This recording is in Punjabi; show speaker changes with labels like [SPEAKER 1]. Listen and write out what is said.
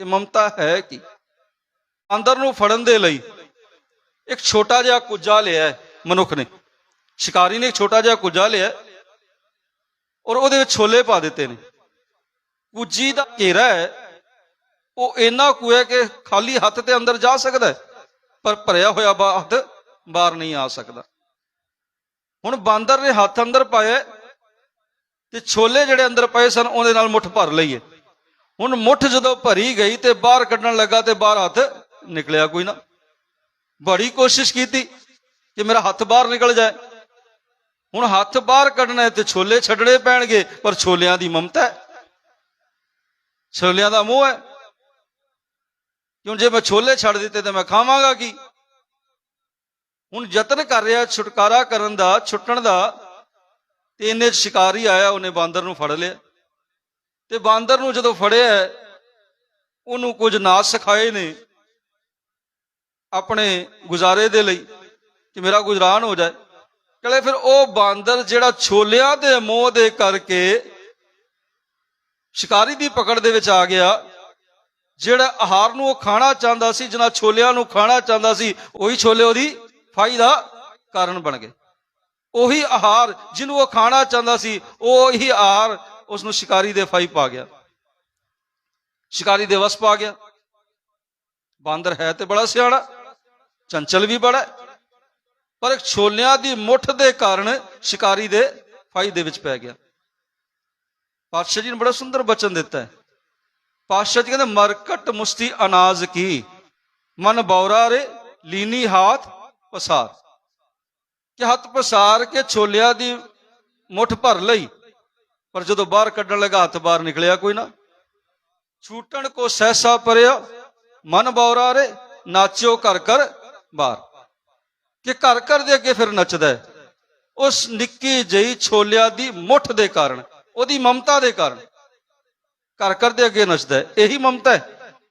[SPEAKER 1] ਕਿ ਮਮਤਾ ਹੈ ਕੀ? ਅੰਦਰ ਨੂੰ ਫੜਨ ਦੇ ਲਈ ਇੱਕ ਛੋਟਾ ਜਿਹਾ ਕੁੱਜਾ ਲਿਆ ਮਨੁੱਖ ਨੇ। ਸ਼ਿਕਾਰੀ ਨੇ ਇੱਕ ਛੋਟਾ ਜਿਹਾ ਕੁੱਜਾ ਲਿਆ ਔਰ ਉਹਦੇ ਵਿੱਚ ਛੋਲੇ ਪਾ ਦਿੱਤੇ ਨੇ। ਕੁੱਜੀ ਦਾ ਘੇਰਾ ਹੈ, ਉਹ ਇੰਨਾ ਕੁ ਹੈ ਕਿ ਖਾਲੀ ਹੱਥ ਤੇ ਅੰਦਰ ਜਾ ਸਕਦਾ ਪਰ ਭਰਿਆ ਹੋਇਆ ਹੱਥ ਬਾਹਰ ਨਹੀਂ ਆ ਸਕਦਾ। ਹੁਣ ਬਾਂਦਰ ਨੇ ਹੱਥ ਅੰਦਰ ਪਾਇਆ ਤੇ ਛੋਲੇ ਜਿਹੜੇ ਅੰਦਰ ਪਏ ਸਨ ਉਹਦੇ ਨਾਲ ਮੁੱਠ ਭਰ ਲਈਏ। ਹੁਣ ਮੁੱਠ ਜਦੋਂ ਭਰੀ ਗਈ ਤੇ ਬਾਹਰ ਕੱਢਣ ਲੱਗਾ ਤੇ ਬਾਹਰ ਹੱਥ ਨਿਕਲਿਆ ਕੋਈ ਨਾ। ਬੜੀ ਕੋਸ਼ਿਸ਼ ਕੀਤੀ ਕਿ ਮੇਰਾ ਹੱਥ ਬਾਹਰ ਨਿਕਲ ਜਾਏ। ਹੁਣ ਹੱਥ ਬਾਹਰ ਕੱਢਣਾ ਤੇ ਛੋਲੇ ਛੱਡਣੇ ਪੈਣਗੇ, ਪਰ ਛੋਲਿਆਂ ਦੀ ਮਮਤਾ ਹੈ। ਛੋਲਿਆਂ ਦਾ ਮੋਹ ਹੈ। ਕਿਉਂ ਜੇ ਮੈਂ ਛੋਲੇ ਛੱਡ ਦਿੱਤੇ ਤੇ ਮੈਂ ਖਾਵਾਂਗਾ ਕੀ? ਹੁਣ ਯਤਨ ਕਰ ਰਿਹਾ, ਛੁਟਕਾਰਾ ਕਰਨ ਦਾ, ਛੁੱਟਣ ਦਾ, ਤੇ ਇਹਨੇ 'ਚ ਸ਼ਿਕਾਰੀ ਆਇਆ, ਉਹਨੇ ਬਾਂਦਰ ਨੂੰ ਫੜ ਲਿਆ। ਤੇ ਬਾਂਦਰ ਨੂੰ ਜਦੋਂ ਫੜਿਆ, ਉਹਨੂੰ ਕੁਝ ਨਾਚ ਸਿਖਾਏ ਨੇ ਆਪਣੇ ਗੁਜ਼ਾਰੇ ਦੇ ਲਈ ਕਿ ਮੇਰਾ ਗੁਜ਼ਰਾਨ ਹੋ ਜਾਏ। ਕਹਿੰਦੇ ਫਿਰ ਉਹ ਬਾਂਦਰ ਜਿਹੜਾ ਛੋਲਿਆਂ ਦੇ ਮੋਹ ਦੇ ਕਰਕੇ ਸ਼ਿਕਾਰੀ ਦੀ ਪਕੜ ਦੇ ਵਿੱਚ ਆ ਗਿਆ, ਜਿਹੜਾ ਆਹਾਰ ਨੂੰ ਉਹ ਖਾਣਾ ਚਾਹੁੰਦਾ ਸੀ, ਜਿਹਨਾਂ ਛੋਲਿਆਂ ਨੂੰ ਖਾਣਾ ਚਾਹੁੰਦਾ ਸੀ, ਉਹੀ ਛੋਲੇ ਉਹਦੀ ਫਾਈ ਦਾ ਕਾਰਨ ਬਣ ਗਏ। ਉਹੀ ਆਹਾਰ ਜਿਹਨੂੰ ਉਹ ਖਾਣਾ ਚਾਹੁੰਦਾ ਸੀ, ਉਹ ਹੀ ਆਹਾਰ ਉਸ ਨੂੰ ਸ਼ਿਕਾਰੀ ਦੇ ਫਾਈ ਪਾ ਗਿਆ। ਸ਼ਿਕਾਰੀ ਦੇ ਵਸ ਪਾ ਗਿਆ। ਬਾਂਦਰ ਹੈ ਤੇ ਬੜਾ ਸਿਆਣਾ, ਚੰਚਲ ਵੀ ਬੜਾ ਪਰ ਇੱਕ ਛੋਲਿਆਂ ਦੀ ਮੁੱਠ ਦੇ ਕਾਰਨ ਸ਼ਿਕਾਰੀ ਦੇ ਫਾਈ ਦੇ ਵਿੱਚ ਪੈ ਗਿਆ। ਪਾਤਸ਼ਾਹ ਜੀ ਨੇ ਬੜਾ ਸੁੰਦਰ ਬਚਨ ਦਿੱਤਾ ਹੈ। ਪਾਤਸ਼ਾਹ ਜੀ ਕਹਿੰਦੇ ਮਰਕਟ ਮੁਸਤੀ ਅਨਾਜ ਕੀ, ਮਨ ਬੌਰਾ ਰੇ ਲੀਨੀ ਹਾਥ ਪਸਾਰ। ਕਿ ਹੱਥ ਪਸਾਰ ਕੇ ਛੋਲਿਆਂ ਦੀ ਮੁੱਠ ਭਰ ਲਈ। ਪਰ ਜਦੋਂ ਬਾਹਰ ਕੱਢਣ ਲੱਗਾ, ਹੱਥ ਬਾਹਰ ਨਿਕਲਿਆ ਕੋਈ ਨਾ। ਛੂਟਣ ਕੋ ਸਹਿਸਾ ਪਰਿਆ, ਮਨ ਬੌਰਾ ਰੇ, ਨਾਚਿਓ ਕਰ ਕਰ ਬਾਹਰ। ਕਿ ਘਰ ਘਰ ਦੇ ਅੱਗੇ ਫਿਰ ਨੱਚਦਾ ਉਸ ਨਿੱਕੀ ਜਿਹੀ ਛੋਲਿਆਂ ਦੀ ਮੁੱਠ ਦੇ ਕਾਰਨ, ਉਹਦੀ ਮਮਤਾ ਦੇ ਕਾਰਨ ਘਰ ਘਰ ਦੇ ਅੱਗੇ ਨੱਚਦਾ ਇਹੀ ਮਮਤਾ ਹੈ।